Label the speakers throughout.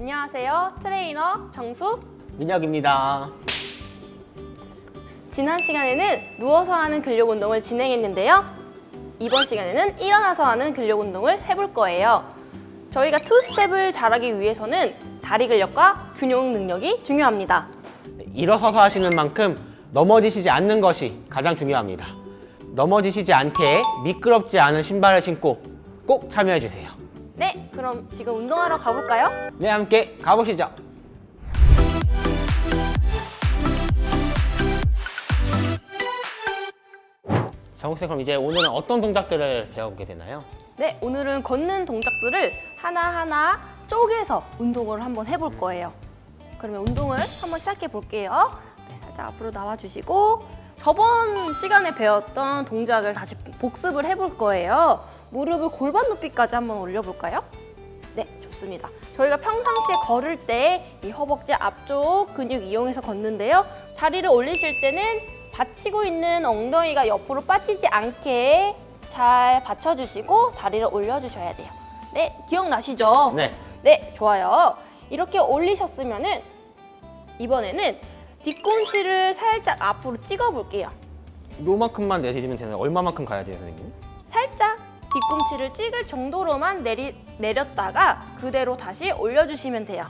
Speaker 1: 안녕하세요. 트레이너 정수.
Speaker 2: 민혁입니다.
Speaker 1: 지난 시간에는 누워서 하는 근력 운동을 진행했는데요. 이번 시간에는 일어나서 하는 근력 운동을 해볼 거예요. 저희가 투 스텝을 잘하기 위해서는 다리 근력과 균형 능력이 중요합니다.
Speaker 2: 일어서서 하시는 만큼 넘어지시지 않는 것이 가장 중요합니다. 넘어지시지 않게 미끄럽지 않은 신발을 신고 꼭 참여해 주세요.
Speaker 1: 네, 그럼 지금 운동하러 가볼까요?
Speaker 2: 네, 함께 가보시죠. 정욱 쌤 그럼 이제 오늘은 어떤 동작들을 배워보게 되나요?
Speaker 1: 네, 오늘은 걷는 동작들을 하나하나 쪼개서 운동을 한번 해볼 거예요. 그러면 운동을 한번 시작해 볼게요. 네, 살짝 앞으로 나와주시고 저번 시간에 배웠던 동작을 다시 복습을 해볼 거예요. 무릎을 골반 높이까지 한번 올려볼까요? 네, 좋습니다. 저희가 평상시에 걸을 때 이 허벅지 앞쪽 근육 이용해서 걷는데요. 다리를 올리실 때는 받치고 있는 엉덩이가 옆으로 빠지지 않게 잘 받쳐주시고 다리를 올려주셔야 돼요. 네, 기억나시죠?
Speaker 2: 네.
Speaker 1: 네, 좋아요. 이렇게 올리셨으면은 이번에는 뒤꿈치를 살짝 앞으로 찍어 볼게요.
Speaker 2: 요만큼만 내리면 되나요? 얼마만큼 가야 돼요, 선생님?
Speaker 1: 살짝 뒤꿈치를 찍을 정도로만 내리, 내렸다가 그대로 다시 올려주시면 돼요.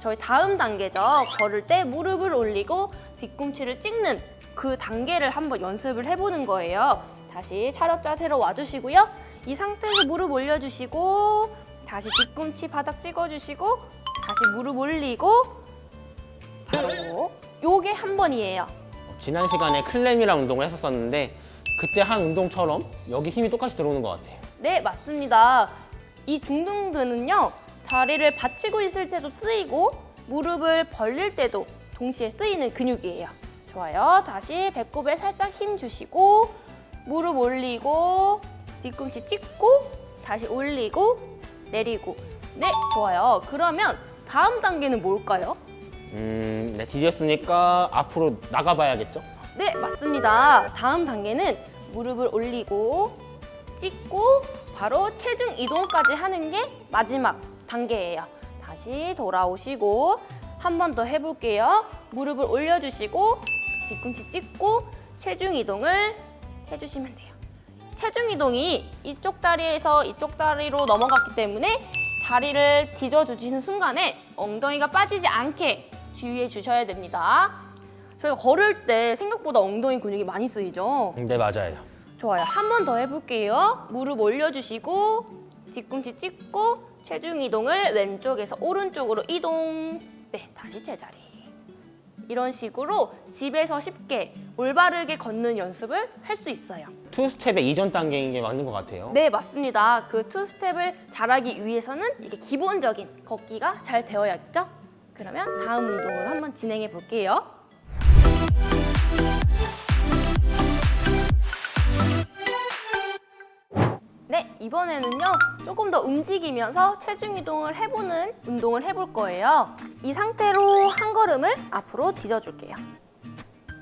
Speaker 1: 저희 다음 단계죠. 걸을 때 무릎을 올리고 뒤꿈치를 찍는 그 단계를 한번 연습을 해보는 거예요. 다시 차렷 자세로 와주시고요. 이 상태에서 무릎 올려주시고 다시 뒤꿈치 바닥 찍어주시고 다시 무릎 올리고 바로 요게 한 번이에요.
Speaker 2: 어, 지난 시간에 클램이랑 운동을 했었었는데 그때 한 운동처럼 여기 힘이 똑같이 들어오는 것 같아요.
Speaker 1: 네, 맞습니다. 이 중등근은요, 다리를 받치고 있을 때도 쓰이고, 무릎을 벌릴 때도 동시에 쓰이는 근육이에요. 좋아요. 다시 배꼽에 살짝 힘 주시고, 무릎 올리고, 뒤꿈치 찍고, 다시 올리고, 내리고. 네, 좋아요. 그러면 다음 단계는 뭘까요?
Speaker 2: 음, 네, 디뎠으니까 앞으로 나가봐야겠죠?
Speaker 1: 네, 맞습니다. 다음 단계는 무릎을 올리고 찍고 바로 체중 이동까지 하는 게 마지막 단계예요. 다시 돌아오시고 한 번 더 해볼게요. 무릎을 올려주시고 뒤꿈치 찍고 체중 이동을 해주시면 돼요. 체중 이동이 이쪽 다리에서 이쪽 다리로 넘어갔기 때문에 다리를 뒤져주시는 순간에 엉덩이가 빠지지 않게 주의해 주셔야 됩니다. 저희가 걸을 때 생각보다 엉덩이 근육이 많이 쓰이죠?
Speaker 2: 네, 맞아요.
Speaker 1: 좋아요. 한 번 더 해볼게요. 무릎 올려주시고 뒤꿈치 찍고 체중 이동을 왼쪽에서 오른쪽으로 이동. 네, 다시 제자리. 이런 식으로 집에서 쉽게 올바르게 걷는 연습을 할 수 있어요.
Speaker 2: 투 스텝의 이전 단계인 게 맞는 것 같아요.
Speaker 1: 네, 맞습니다. 그 투 스텝을 잘하기 위해서는 이게 기본적인 걷기가 잘 되어야겠죠? 그러면 다음 운동을 한번 진행해 볼게요. 이번에는요, 조금 더 움직이면서 체중 이동을 해보는 운동을 해볼 거예요. 이 상태로 한 걸음을 앞으로 뒤져줄게요.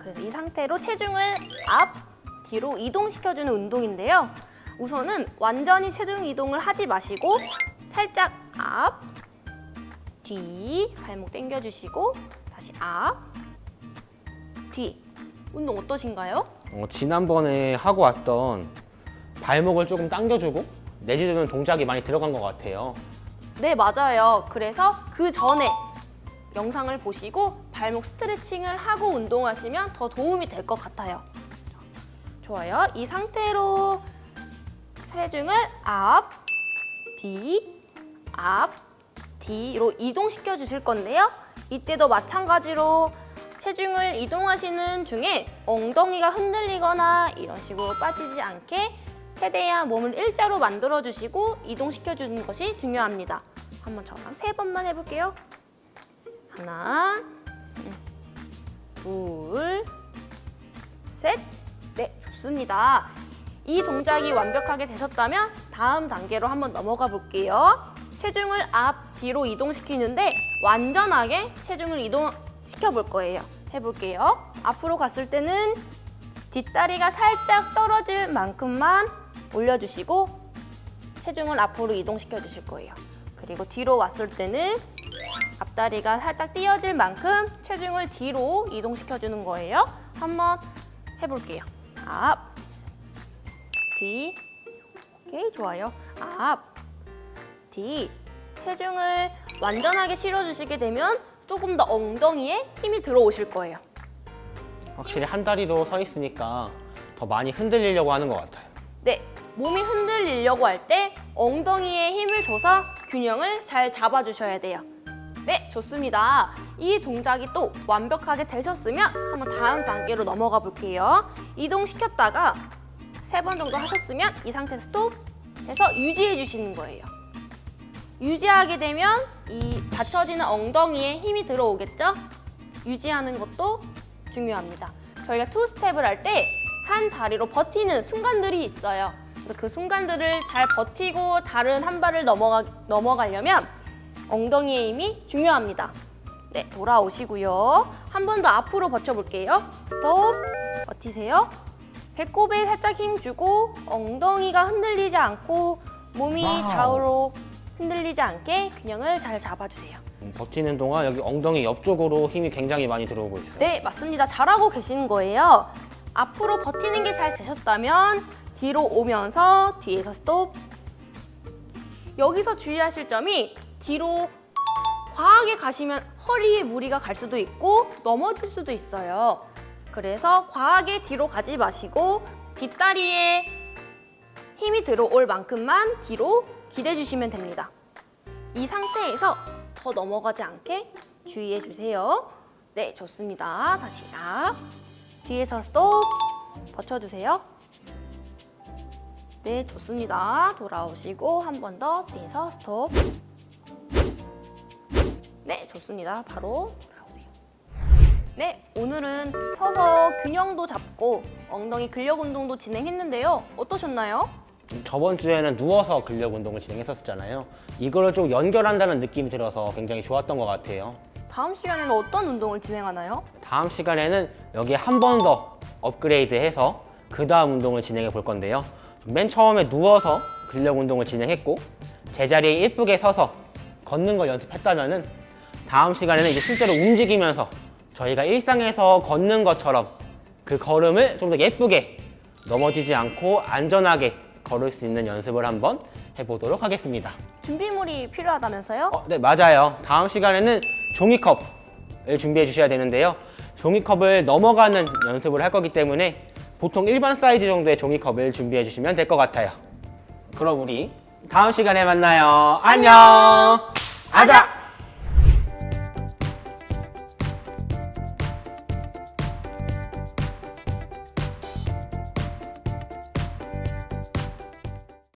Speaker 1: 그래서 이 상태로 체중을 앞, 뒤로 이동시켜주는 운동인데요. 우선은 완전히 체중 이동을 하지 마시고 살짝 앞, 뒤, 발목 당겨주시고 다시 앞, 뒤. 운동 어떠신가요?
Speaker 2: 어, 지난번에 하고 왔던 발목을 조금 당겨주고 내지르는 동작이 많이 들어간 것 같아요.
Speaker 1: 네, 맞아요. 그래서 그 전에 영상을 보시고 발목 스트레칭을 하고 운동하시면 더 도움이 될 것 같아요. 좋아요. 이 상태로 체중을 앞, 뒤, 앞, 뒤로 이동시켜 주실 건데요. 이때도 마찬가지로 체중을 이동하시는 중에 엉덩이가 흔들리거나 이런 식으로 빠지지 않게 최대한 몸을 일자로 만들어 주시고 이동시켜 주는 것이 중요합니다. 한번 저랑 세 번만 해볼게요. 하나, 음, 둘, 셋. 네, 좋습니다. 이 동작이 완벽하게 되셨다면 다음 단계로 한번 넘어가 볼게요. 체중을 앞, 뒤로 이동시키는데 완전하게 체중을 이동시켜 볼 거예요. 해볼게요. 앞으로 갔을 때는 뒷다리가 살짝 떨어질 만큼만 올려주시고 체중을 앞으로 이동시켜 주실 거예요. 그리고 뒤로 왔을 때는 앞다리가 살짝 띄어질 만큼 체중을 뒤로 이동시켜 주는 거예요. 한번 해볼게요. 앞, 뒤, 오케이 좋아요. 앞, 뒤. 체중을 완전하게 실어주시게 되면 조금 더 엉덩이에 힘이 들어오실 거예요.
Speaker 2: 확실히 한 다리로 서 있으니까 더 많이 흔들리려고 하는 것 같아요.
Speaker 1: 네, 몸이 흔들리려고 할 때 엉덩이에 힘을 줘서 균형을 잘 잡아주셔야 돼요. 네, 좋습니다. 이 동작이 또 완벽하게 되셨으면 한번 다음 단계로 넘어가 볼게요. 이동시켰다가 세 번 정도 하셨으면 이 상태 스톱 해서 유지해 주시는 거예요. 유지하게 되면 이 받쳐지는 엉덩이에 힘이 들어오겠죠? 유지하는 것도 중요합니다. 저희가 투 스텝을 할 때 한 다리로 버티는 순간들이 있어요. 그 순간들을 잘 버티고 다른 한 발을 넘어가, 넘어가려면 엉덩이의 힘이 중요합니다. 네, 돌아오시고요. 한 번 더 앞으로 버텨볼게요. 스톱. 버티세요. 배꼽에 살짝 힘 주고 엉덩이가 흔들리지 않고 몸이
Speaker 2: 와우.
Speaker 1: 좌우로 흔들리지 않게 균형을 잘 잡아주세요.
Speaker 2: 음, 버티는 동안 여기 엉덩이 옆쪽으로 힘이 굉장히 많이 들어오고 있어요.
Speaker 1: 네, 맞습니다. 잘하고 계시는 거예요. 앞으로 버티는 게 잘 되셨다면 뒤로 오면서 뒤에서 스톱. 여기서 주의하실 점이 뒤로 과하게 가시면 허리에 무리가 갈 수도 있고 넘어질 수도 있어요. 그래서 과하게 뒤로 가지 마시고 뒷다리에 힘이 들어올 만큼만 뒤로 기대 주시면 됩니다. 이 상태에서 더 넘어가지 않게 주의해 주세요. 네, 좋습니다. 다시 앞. 뒤에서 스톱. 버텨주세요. 네, 좋습니다. 돌아오시고 한 번 더 뒤에서 스톱. 네, 좋습니다. 바로 돌아오세요. 네, 오늘은 서서 균형도 잡고 엉덩이 근력 운동도 진행했는데요. 어떠셨나요?
Speaker 2: 저번 주에는 누워서 근력 운동을 진행했었잖아요. 이거를 좀 연결한다는 느낌이 들어서 굉장히 좋았던 것 같아요.
Speaker 1: 다음 시간에는 어떤 운동을 진행하나요?
Speaker 2: 다음 시간에는 여기에 한번 더 업그레이드해서 그 다음 운동을 진행해 볼 건데요. 맨 처음에 누워서 근력 운동을 진행했고 제자리에 예쁘게 서서 걷는 걸 연습했다면은 다음 시간에는 이제 실제로 움직이면서 저희가 일상에서 걷는 것처럼 그 걸음을 좀 더 예쁘게 넘어지지 않고 안전하게 걸을 수 있는 연습을 한번 해보도록 하겠습니다.
Speaker 1: 준비물이 필요하다면서요?
Speaker 2: 어, 네, 맞아요. 다음 시간에는 종이컵을 준비해 주셔야 되는데요. 종이컵을 넘어가는 연습을 할 거기 때문에 보통 일반 사이즈 정도의 종이컵을 준비해 주시면 될 것 같아요. 그럼 우리 다음 시간에 만나요. 안녕! 아자!